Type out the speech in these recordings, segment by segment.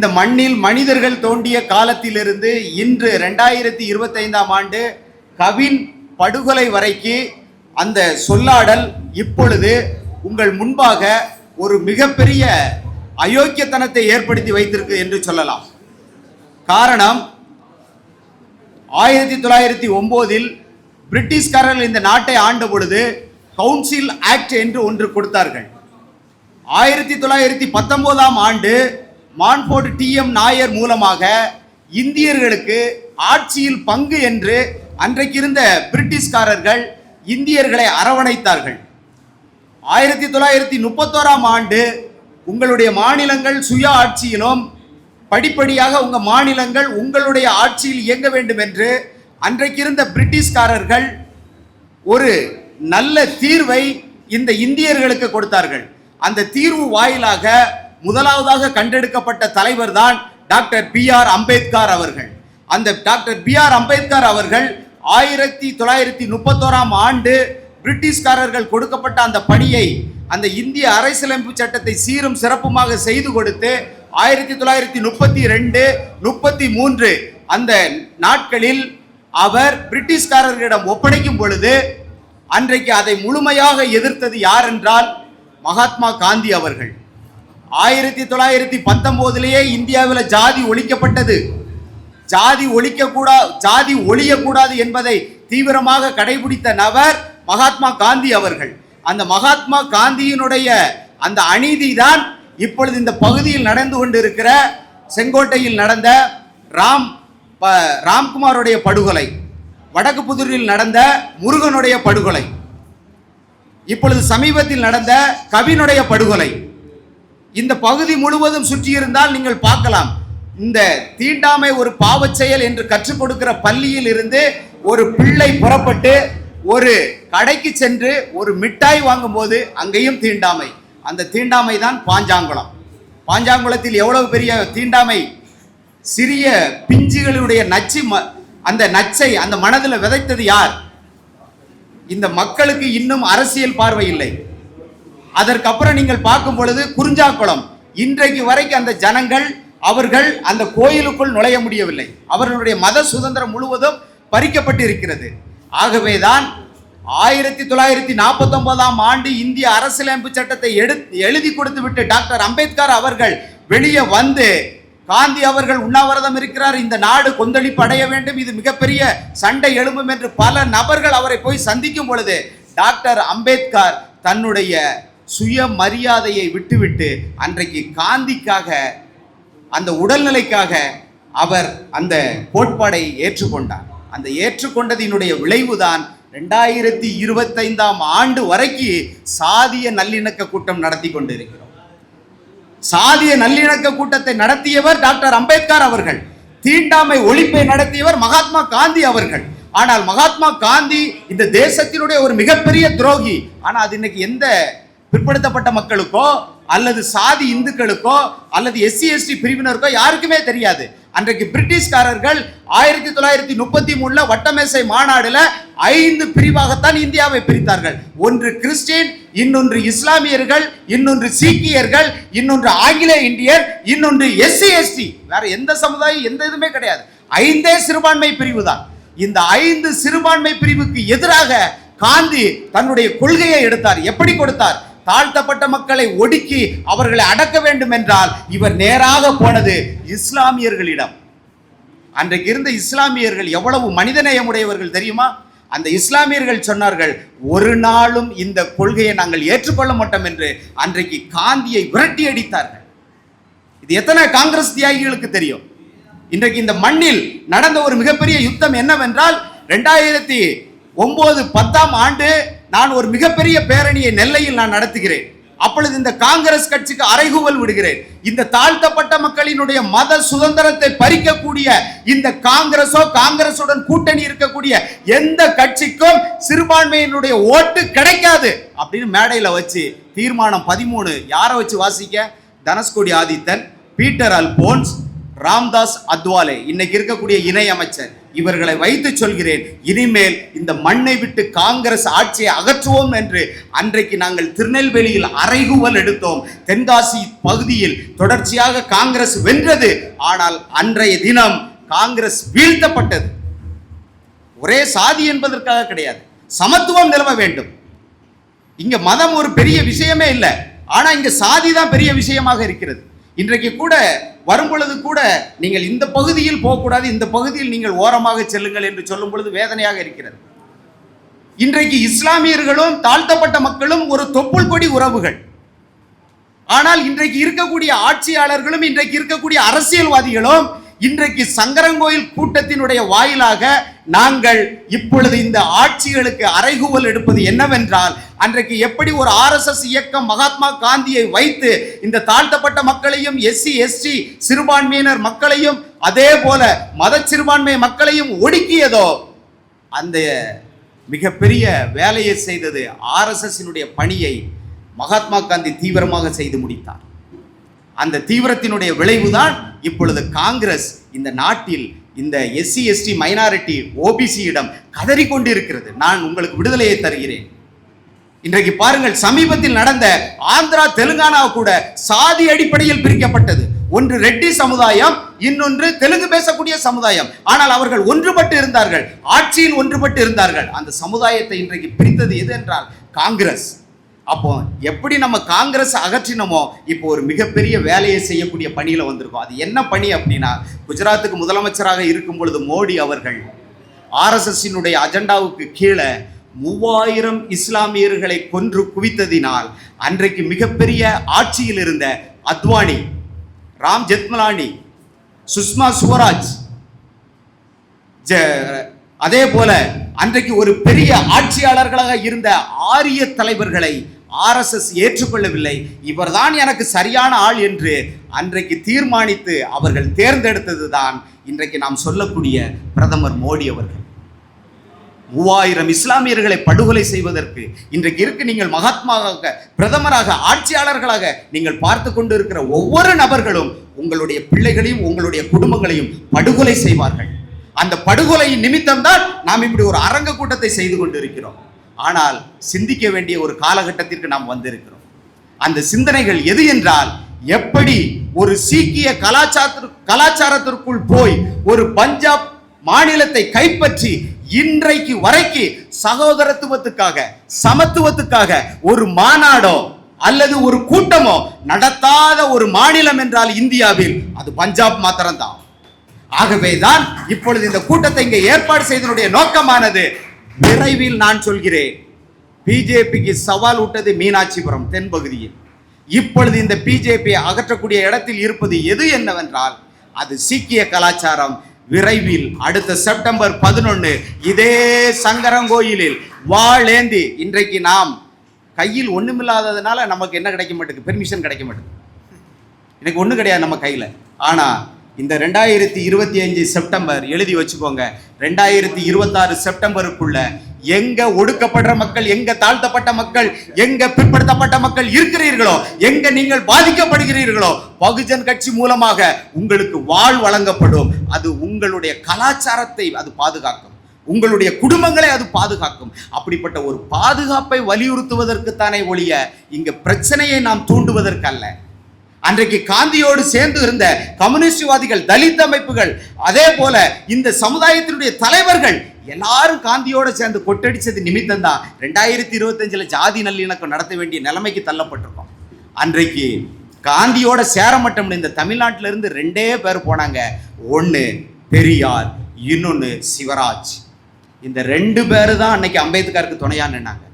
இந்த மண்ணில் மனிதர்கள் தோண்டிய காலத்திலிருந்து இன்று ரெண்டாயிரத்தி இருபத்தைந்தாம் ஆண்டு கவின் படுகொலை வரைக்கு அந்த சொல்லாடல் இப்பொழுது உங்கள் முன்பாக ஒரு மிகப்பெரிய அயோக்கியத்தனத்தை ஏற்படுத்தி வைத்திருக்கு என்று சொல்லலாம். காரணம் ஆயிரத்தி தொள்ளாயிரத்தி ஒம்போதில் பிரிட்டிஷ்காரர்கள் இந்த நாட்டை ஆண்ட பொழுது கவுன்சில் ஆக்ட் என்று ஒன்று கொடுத்தார்கள். ஆயிரத்தி தொள்ளாயிரத்தி பத்தொன்பதாம் ஆண்டு மான்ஃபோர்ட் டிஎம் நாயர் மூலமாக இந்தியர்களுக்கு ஆட்சியில் பங்கு என்று அன்றைக்கு இருந்த பிரிட்டிஷ்காரர்கள் இந்தியர்களை அரவணைத்தார்கள். ஆயிரத்தி தொள்ளாயிரத்தி முப்பத்தோராம் ஆண்டு உங்களுடைய மாநிலங்கள் சுய ஆட்சியிலும் படிப்படியாக உங்கள் மாநிலங்கள் உங்களுடைய ஆட்சியில் இயங்க வேண்டும் என்று அன்றைக்கு இருந்த பிரிட்டிஷ்காரர்கள் ஒரு நல்ல தீர்வை இந்த இந்தியர்களுக்கு கொடுத்தார்கள். அந்த தீர்வு வாயிலாக முதலாவதாக கண்டெடுக்கப்பட்ட தலைவர் தான் டாக்டர் பி ஆர் அம்பேத்கர் அவர்கள். அந்த டாக்டர் பி ஆர் அம்பேத்கர் அவர்கள் ஆயிரத்தி தொள்ளாயிரத்தி முப்பத்தோராம் ஆண்டு பிரிட்டிஷ்காரர்கள் கொடுக்கப்பட்ட அந்த பணியை அந்த இந்திய அரசியலமைப்பு சட்டத்தை சீரும் சிறப்புமாக செய்து கொடுத்து ஆயிரத்தி தொள்ளாயிரத்தி முப்பத்தி ரெண்டு முப்பத்தி மூன்று அந்த நாட்களில் அவர் பிரிட்டிஷ்காரர்களிடம் ஒப்படைக்கும் பொழுது அன்றைக்கு அதை முழுமையாக எதிர்த்தது யார் என்றால் மகாத்மா காந்தி அவர்கள். ஆயிரத்தி தொள்ளாயிரத்தி பத்தொன்பதுலேயே இந்தியாவில் ஜாதி ஒழிக்கப்பட்டது. ஜாதி ஒழிக்கக்கூடா ஜாதி ஒழியக்கூடாது என்பதை தீவிரமாக கடைபிடித்த நபர் மகாத்மா காந்தி அவர்கள். அந்த மகாத்மா காந்தியினுடைய அந்த அநீதி தான் இப்பொழுது இந்த பகுதியில் நடந்து கொண்டிருக்கிற செங்கோட்டையில் நடந்த ராம் ப- ராம்குமாருடைய படுகொலை வடக்கு புதூரில் நடந்த முருகனுடைய படுகொலை இப்பொழுது சமீபத்தில் நடந்த கவினுடைய படுகொலை இந்த பகுதி முழுவதும் சுற்றி இருந்தால் நீங்கள் பார்க்கலாம். இந்த தீண்டாமை ஒரு பாவச் செயல் என்று கற்றுக் கொடுக்கிற பள்ளியில் இருந்து ஒரு பிள்ளை புறப்பட்டு ஒரு கடைக்கு சென்று ஒரு மிட்டாய் வாங்கும்போது அங்கேயும் தீண்டாமை. அந்த தீண்டாமை தான் பாஞ்சாங்குளம். பாஞ்சாங்குளத்தில் எவ்வளவு பெரிய தீண்டாமை? சிறிய பிஞ்சுகளுடைய நச்சு ம- அந்த நச்சை அந்த மனதில் விதைத்தது யார்? இந்த மக்களுக்கு இன்னும் அரசியல் பார்வை இல்லை. அதற்கப்புறம் நீங்கள் பார்க்கும் பொழுது குறிஞ்சாக்குளம் இன்றைக்கு வரைக்கும் அந்த ஜனங்கள் அவர்கள் அந்த கோயிலுக்குள் நுழைய முடியவில்லை. அவர்களுடைய மத சுதந்திரம் முழுவதும் பறிக்கப்பட்டு இருக்கிறது ஆகவேதான் ஆயிரத்தி தொள்ளாயிரத்தி நாற்பத்தொன்பதாம் ஆண்டு இந்திய அரசியலமைப்பு சட்டத்தை எடு எழுதி கொடுத்து விட்டு டாக்டர் அம்பேத்கர் அவர்கள் வெளியே வந்து காந்தி அவர்கள் உண்ணாவிரதம் இருக்கிறார் இந்த நாடு கொந்தளிப்பு அடைய வேண்டும் இது மிகப்பெரிய சண்டை எழும்பும் என்று பல நபர்கள் அவரை போய் சந்திக்கும் பொழுது டாக்டர் அம்பேத்கர் தன்னுடைய சுய மரியாதையை விட்டுவிட்டு அன்றைக்கு காந்திக்காக அந்த உடல்நிலைக்காக அவர் அந்த கோட்பாடை ஏற்றுக்கொண்டார். அந்த ஏற்றுக்கொண்டதினுடைய விளைவுதான் ரெண்டாயிரத்தி இருபத்தைந்தாம் ஆண்டு வரைக்கு சாதிய நல்லிணக்க கூட்டம் நடத்தி கொண்டிருக்கிறோம். சாதிய நல்லிணக்க கூட்டத்தை நடத்தியவர் டாக்டர் அம்பேத்கர் அவர்கள் தீண்டாமை ஒழிப்பை நடத்தியவர் மகாத்மா காந்தி அவர்கள். ஆனால் மகாத்மா காந்தி இந்த தேசத்தினுடைய ஒரு மிகப்பெரிய துரோகி. ஆனால் அது இன்னைக்கு எந்த பிற்படுத்தப்பட்ட மக்களுக்கோ அல்லது சாதி இந்துக்களுக்கோ அல்லது எஸ்சி எஸ்டி பிரிவினருக்கோ யாருக்குமே தெரியாது. அன்றைக்கு பிரிட்டிஷ்காரர்கள் ஆயிரத்தி தொள்ளாயிரத்தி முப்பத்தி மூணுல வட்டமேசை மாநாடுல ஐந்து பிரிவாகத்தான் இந்தியாவை பிரித்தார்கள். ஒன்று கிறிஸ்டின் இன்னொன்று இஸ்லாமியர்கள் இன்னொன்று சீக்கியர்கள் இன்னொன்று ஆங்கில இந்தியர் இன்னொன்று எஸ்சி எஸ்டி. வேற எந்த சமுதாயம் எந்த இதுவுமே கிடையாது. ஐந்தே சிறுபான்மை பிரிவு தான் இந்த ஐந்து சிறுபான்மை பிரிவுக்கு எதிராக காந்தி தன்னுடைய கொள்கையை எடுத்தார். எப்படி கொடுத்தார்? தாழ்த்தப்பட்ட மக்களை ஒடுக்கி அவர்களை அடக்க வேண்டும் என்றால் இவர் நேராக போனது இஸ்லாமியர்களிடம். அன்றைக்கு இருந்த இஸ்லாமியர்கள் எவ்வளவு மனிதநேயமுடையவர்கள் தெரியுமா? அந்த இஸ்லாமியர்கள் சொன்னார்கள் ஒரு நாளும் இந்த கொள்கையை நாங்கள் ஏற்றுக்கொள்ள மாட்டோம் என்று அன்றைக்கு காந்தியை விரட்டி அடித்தார்கள். இது எத்தனை காங்கிரஸ் தியாகிகளுக்கு தெரியும்? இன்றைக்கு இந்த மண்ணில் நடந்த ஒரு மிகப்பெரிய யுத்தம் என்னவென்றால் ரெண்டாயிரத்தி ஒன்பது பத்தாம் ஆண்டு நான் ஒரு மிகப்பெரிய பேரணியை நெல்லையில் நான் நடத்துகிறேன். அப்பொழுது இந்த காங்கிரஸ் கட்சிக்கு அறைகூவல் விடுகிறேன். இந்த தாழ்த்தப்பட்ட மக்களினுடைய மத சுதந்திரத்தை பறிக்கக்கூடிய இந்த காங்கிரஸோ காங்கிரசுடன் கூட்டணி இருக்கக்கூடிய எந்த கட்சிக்கும் சிறுபான்மையினுடைய ஓட்டு கிடைக்காது அப்படின்னு மேடையில் வச்சு தீர்மானம் பதிமூணு. யாரை வச்சு வாசிக்க? தனஸ்கோடி ஆதித்தன் பீட்டர் அல்போன்ஸ் ராம்தாஸ் அத்வாலே. இன்னைக்கு இருக்கக்கூடிய இணை அமைச்சர். இவர்களை வைத்து சொல்கிறேன். இனிமேல் இந்த மண்ணை விட்டு காங்கிரஸ் ஆட்சியை அகற்றுவோம் என்று அன்றைக்கு நாங்கள் திருநெல்வேலியில் அறைகூவல் எடுத்தோம். தென்காசி பகுதியில் தொடர்ச்சியாக காங்கிரஸ் வென்றது. ஆனால் அன்றைய தினம் காங்கிரஸ் வீழ்த்தப்பட்டது. ஒரே சாதி என்பதற்காக கிடையாது. சமத்துவம் நிலவ வேண்டும். இங்க மதம் ஒரு பெரிய விஷயமே இல்லை. ஆனா இங்க சாதி தான் பெரிய விஷயமாக இருக்கிறது. இன்றைக்கு கூட வரும் பொழுது கூட நீங்கள் இந்த பகுதியில் போகக்கூடாது இந்த பகுதியில் நீங்கள் ஓரமாக செல்லுங்கள் என்று சொல்லும் பொழுது வேதனையாக இருக்கிறது. இன்றைக்கு இஸ்லாமியர்களும் தாழ்த்தப்பட்ட மக்களும் ஒரு தொப்புள் கொடி உறவுகள். ஆனால் இன்றைக்கு இருக்கக்கூடிய ஆட்சியாளர்களும் இன்றைக்கு இருக்கக்கூடிய அரசியல்வாதிகளும் இன்றைக்கு சங்கரங்கோயில் கூட்டத்தினுடைய வாயிலாக நாங்கள் இப்பொழுது இந்த ஆட்சிகளுக்கு அறைகூவல் எடுப்பது என்னவென்றால் அன்றைக்கு எப்படி ஒரு ஆர்எஸ்எஸ் இயக்கம் மகாத்மா காந்தியை வைத்து இந்த தாழ்த்தப்பட்ட மக்களையும் எஸ்சி எஸ்டி சிறுபான்மையினர் மக்களையும் அதே போல மத சிறுபான்மை மக்களையும் ஒடுக்கியதோ அந்த மிகப்பெரிய வேலையை செய்தது ஆர்எஸ்எஸ்னுடைய பணியை மகாத்மா காந்தி தீவிரமாக செய்து முடித்தார். அந்த தீவிரத்தினுடைய விளைவுதான் இப்பொழுது காங்கிரஸ் இந்த நாட்டில் இந்த எஸ்சி எஸ்டி மைனாரிட்டி ஓபிசியிடம் கதறி கொண்டிருக்கிறது நான் உங்களுக்கு விடுதலையை தருகிறேன். இன்றைக்கு பாருங்கள் சமீபத்தில் நடந்த ஆந்திரா தெலுங்கானா கூட சாதி அடிப்படையில் பிரிக்கப்பட்டது. ஒன்று ரெட்டி சமுதாயம் இன்னொன்று தெலுங்கு பேசக்கூடிய சமுதாயம். ஆனால் அவர்கள் ஒன்றுபட்டு இருந்தார்கள். ஆட்சியில் ஒன்றுபட்டு இருந்தார்கள். அந்த சமுதாயத்தை இன்றைக்கு பிரித்தது எது என்றால் காங்கிரஸ். அப்போ எப்படி நம்ம காங்கிரஸ் அகற்றினமோ இப்போ ஒரு மிகப்பெரிய வேலையை செய்யக்கூடிய பணியில் வந்திருக்கோம். அது என்ன பணி அப்படின்னா குஜராத்துக்கு முதலமைச்சராக இருக்கும் பொழுது மோடி அவர்கள் ஆர்எஸ்எஸ்ஸினுடைய அஜெண்டாவுக்கு கீழே மூவாயிரம் இஸ்லாமியர்களை கொன்று குவித்ததினால் அன்றைக்கு மிகப்பெரிய ஆட்சியில் இருந்த அத்வானி ராம் ஜெத்மலானி சுஷ்மா சுவராஜ் ஜ- அதே போல அன்றைக்கு ஒரு பெரிய ஆட்சியாளர்களாக இருந்த ஆரிய தலைவர்களை ஆர்எஸ்எஸ் ஏற்றுக்கொள்ளவில்லை. இவர்தான் எனக்கு சரியான ஆள் என்று அன்றைக்கு தீர்மானித்து அவர்கள் தேர்ந்தெடுத்தது தான் இன்றைக்கு நாம் சொல்லக்கூடிய பிரதமர் மோடி அவர்கள். மூவாயிரம் இஸ்லாமியர்களை படுகொலை செய்வதற்கு இன்றைக்கு இருக்கு நீங்கள் மகாத்மாவாக பிரதமராக ஆட்சியாளர்களாக நீங்கள் பார்த்து கொண்டு இருக்கிற ஒவ்வொரு நபர்களும் உங்களுடைய பிள்ளைகளையும் உங்களுடைய குடும்பங்களையும் படுகொலை செய்வார்கள். அந்த படுகொலையின் நிமித்தம்தான் நாம் இப்படி ஒரு அரங்க கூட்டத்தை செய்து கொண்டிருக்கிறோம். ஆனால் சிந்திக்க வேண்டிய ஒரு காலகட்டத்திற்கு நாம் வந்திருக்கிறோம். அந்த சிந்தனைகள் எது என்றால் எப்படி ஒரு சீக்கிய கலாச்சார கலாச்சாரத்திற்குள் போய் ஒரு பஞ்சாப் மாநிலத்தை கைப்பற்றி இன்றைக்கு வரைக்கு சகோதரத்துவத்துக்காக சமத்துவத்துக்காக ஒரு மாநாடோ அல்லது ஒரு கூட்டமோ நடத்தாத ஒரு மாநிலம் என்றால் இந்தியாவில் அது பஞ்சாப் மாத்திரம்தான். ஆகவே தான் இப்பொழுது இந்த கூட்டத்தை இங்கே ஏற்பாடு செய்தனுடைய நோக்கமானது விரைவில் நான் சொல்கிறேன். பிஜேபிக்கு சவால் விட்டது மீனாட்சிபுரம் தென்பகுதியில். இப்பொழுது இந்த பிஜேபியை அகற்றக்கூடிய இடத்தில் இருப்பது எது என்னவென்றால் அது சீக்கிய கலாச்சாரம். விரைவில் அடுத்த செப்டம்பர் பதினொன்று இதே சங்கரங்கோயிலில் வாழேந்தி இன்றைக்கு நாம் கையில் ஒண்ணுமில்லாததுனால நமக்கு என்ன கிடைக்க மாட்டேங்குது? பெர்மிஷன் கிடைக்க மாட்டேங்குது. எனக்கு ஒன்றும் கிடையாது நம்ம கையில். ஆனால் இந்த ரெண்டாயிரத்தி இருபத்தி அஞ்சு செப்டம்பர் எழுதி வச்சுக்கோங்க. ரெண்டாயிரத்தி இருபத்தாறு செப்டம்பருக்குள்ள எங்க ஒடுக்கப்படுற மக்கள் எங்க தாழ்த்தப்பட்ட மக்கள் எங்க பிற்படுத்தப்பட்ட மக்கள் இருக்கிறீர்களோ எங்க நீங்கள் பாதிக்கப்படுகிறீர்களோ பகுஜன் கட்சி மூலமாக உங்களுக்கு வாழ் வழங்கப்படும். அது உங்களுடைய கலாச்சாரத்தை அது பாதுகாக்கும். உங்களுடைய குடும்பங்களை அது பாதுகாக்கும். அப்படிப்பட்ட ஒரு பாதுகாப்பை வலியுறுத்துவதற்கு தானே ஒழிய இங்க பிரச்சனையை நாம் தூண்டுவதற்கல்ல. அன்றைக்கு காந்தியோடு சேர்ந்து இருந்த கம்யூனிஸ்ட்வாதிகள் தலித் அமைப்புகள் அதே போல இந்த சமுதாயத்தினுடைய தலைவர்கள் எல்லாரும் காந்தியோட சேர்ந்து கொட்டடிச்சது நிமித்தம் தான் ரெண்டாயிரத்தி இருபத்தஞ்சில் ஜாதி நல்லிணக்கம் நடத்த வேண்டிய நிலைமைக்கு தள்ளப்பட்டிருக்கோம். அன்றைக்கு காந்தியோட சேர மட்டும் இந்த தமிழ்நாட்டிலிருந்து ரெண்டே பேர் போனாங்க. ஒன்று பெரியார் இன்னொன்று சிவராஜ். இந்த ரெண்டு பேர் தான் அன்னைக்கு அம்பேத்கருக்கு துணையான்னு நின்னாங்க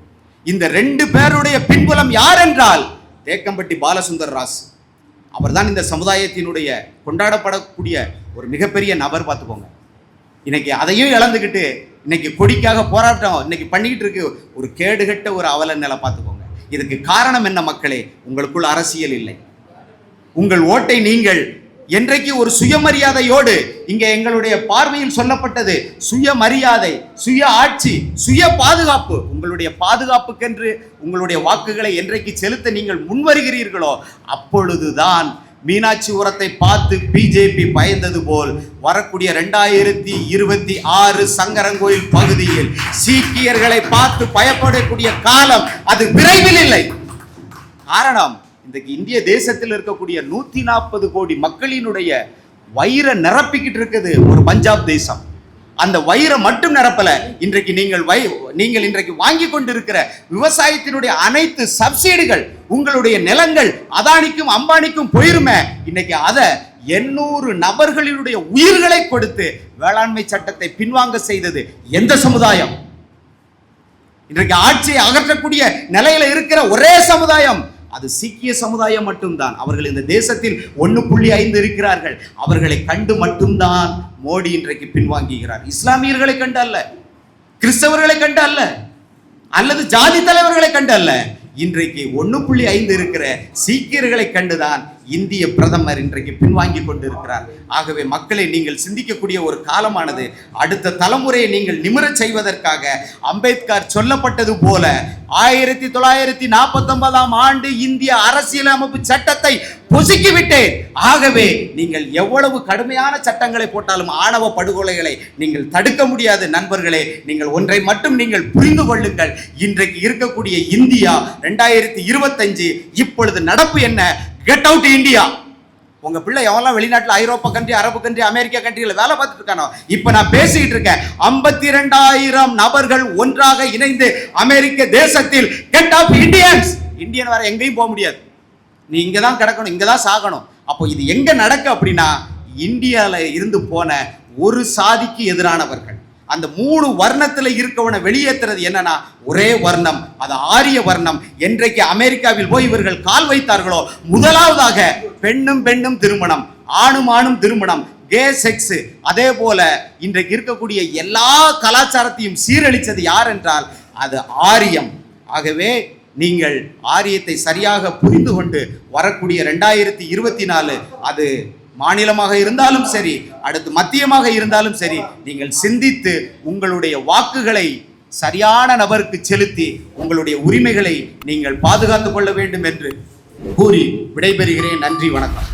இந்த ரெண்டு பேருடைய பின்புலம் யார் என்றால் தேக்கம்பட்டி பாலசுந்தர் ராஸ் அவர்தான் இந்த சமுதாயத்தினுடைய கொண்டாடப்படக்கூடிய ஒரு மிகப்பெரிய நபர் பார்த்துக்கோங்க. இன்னைக்கு அதையும் இழந்துக்கிட்டு இன்னைக்கு கொடிக்காக போராட்டம் இன்னைக்கு பண்ணிக்கிட்டு இருக்கு ஒரு கேடுகட்ட ஒரு அவல நிலை பார்த்துக்கோங்க. இதுக்கு காரணம் என்ன மக்களே? உங்களுக்குள் அரசியல் இல்லை. உங்கள் ஓட்டை நீங்கள் என்றைக்கு ஒரு சுயமரியாதையோடு இங்கே எங்களுடைய பார்வையில் சொல்லப்பட்டது சுயமரியாதை சுய ஆட்சி சுய பாதுகாப்பு உங்களுடைய பாதுகாப்புக்கென்று உங்களுடைய வாக்குகளை என்றைக்கு செலுத்த நீங்கள் முன்வருகிறீர்களோ அப்பொழுதுதான் மீனாட்சி உரத்தை பார்த்து பிஜேபி பயந்தது போல் வரக்கூடிய ரெண்டாயிரத்தி இருபத்தி ஆறு சங்கரங்கோயில் பகுதியில் சீக்கியர்களை பார்த்து பயப்படக்கூடிய காலம் அது விரைவில் இல்லை. காரணம் இன்றைக்கு இந்திய தேசத்தில் இருக்கக்கூடிய நூத்தி நாற்பது கோடி மக்களினுடைய வயிறை நிரப்பிக்கிட்டு இருக்குது ஒரு பஞ்சாப் தேசம். அந்த வயிறை மட்டும் நிரப்பல. இன்றைக்கு நீங்கள் வை நீங்கள் இன்றைக்கு வாங்கி கொண்டிருக்கிற விவசாயத்தினுடைய அனைத்து சப்சிடிகள் உங்களுடைய நிலங்கள் அதானிக்கும் அம்பானிக்கும் போயிருமே. இன்னைக்கு அதை எண்ணூறு நபர்களினுடைய உயிர்களை கொடுத்து வேளாண்மை சட்டத்தை பின்வாங்க செய்தது எந்த சமுதாயம்? இன்றைக்கு ஆட்சியை அகற்றக்கூடிய நிலையில இருக்கிற ஒரே சமுதாயம் அது சீக்கிய சமுதாயம் மட்டும்தான். அவர்கள் இந்த தேசத்தில் ஒன்று புள்ளி ஐந்து இருக்கிறார்கள். அவர்களை கண்டு மட்டும்தான் மோடி இன்றைக்கு பின்வாங்குகிறார். இஸ்லாமியர்களை கண்டு அல்ல கிறிஸ்தவர்களை கண்டு அல்ல அல்லது ஜாதி தலைவர்களை கண்டு அல்ல இன்றைக்கு ஒன்று புள்ளி ஐந்து இருக்கிற சீக்கியர்களை கண்டுதான் இந்திய பிரதமர் இன்றைக்கு பின்வாங்கி கொண்டிருக்கிறார். ஆகவே மக்களை நீங்கள் சிந்திக்கக்கூடிய ஒரு காலமானது அடுத்த தலைமுறையை நீங்கள் நிமிரச் செய்வதற்காக அம்பேத்கர் சொல்லப்பட்டது போல ஆயிரத்தி தொள்ளாயிரத்தி நாற்பத்தொன்பதாம் ஆண்டு இந்திய அரசியலமைப்பு சட்டத்தை பொசுக்கி விட்டேன் ஆகவே நீங்கள் எவ்வளவு கடுமையான சட்டங்களை போட்டாலும் ஆணவ படுகொலைகளை நீங்கள் தடுக்க முடியாது நண்பர்களே. நீங்கள் ஒன்றை மட்டும் நீங்கள் புரிந்து கொள்ளுங்கள். இன்றைக்கு இருக்கக்கூடிய இந்தியா ரெண்டாயிரத்தி இருபத்தஞ்சு இப்பொழுது நடப்பு என்ன? கெட் அவுட் இந்தியா உங்க பிள்ளை எவன்லாம் வெளிநாட்டுல ஐரோப்பா கண்ட்ரி அரபு கண்ட்ரி அமெரிக்கா கண்ட்ரியில் வேலை பார்த்துட்டு இருக்கானோ? இப்ப நான் பேசிக்கிட்டு இருக்கேன். ஐம்பத்தி ரெண்டாயிரம் நபர்கள் ஒன்றாக இணைந்து அமெரிக்க தேசத்தில் கெட் ஆஃப் இந்தியன்ஸ் இந்தியன் வர எங்கேயும் போக முடியாது. நீ இங்கே தான் கிடக்கணும் இங்கே தான் சாகணும். அப்போ இது எங்கே நடக்கு அப்படின்னா இந்தியாவில் இருந்து போன ஒரு சாதிக்கு எதிரானவர்கள். அந்த மூணு வர்ணத்தில் இருக்கவனை வெளியேற்றுறது என்னன்னா ஒரே வர்ணம் அது ஆரிய வர்ணம். என்றைக்கு அமெரிக்காவில் போய் இவர்கள் கால் வைத்தார்களோ முதலாவதாக பெண்ணும் பெண்ணும் திருமணம் ஆணும் ஆணும் திருமணம் கே செக்ஸ். அதே போல இன்றைக்கு இருக்கக்கூடிய எல்லா கலாச்சாரத்தையும் சீரழித்தது யார் என்றால் அது ஆரியம். ஆகவே நீங்கள் ஆரியத்தை சரியாக புரிந்து கொண்டு வரக்கூடிய ரெண்டாயிரத்தி இருபத்தி நாலு அது மாநிலமாக இருந்தாலும் சரி அடுத்து மத்தியமாக இருந்தாலும் சரி நீங்கள் சிந்தித்து உங்களுடைய வாக்குகளை சரியான நபருக்கு செலுத்தி உங்களுடைய உரிமைகளை நீங்கள் பாதுகாத்துக் கொள்ள வேண்டும் என்று கூறி விடைபெறுகிறேன். நன்றி வணக்கம்.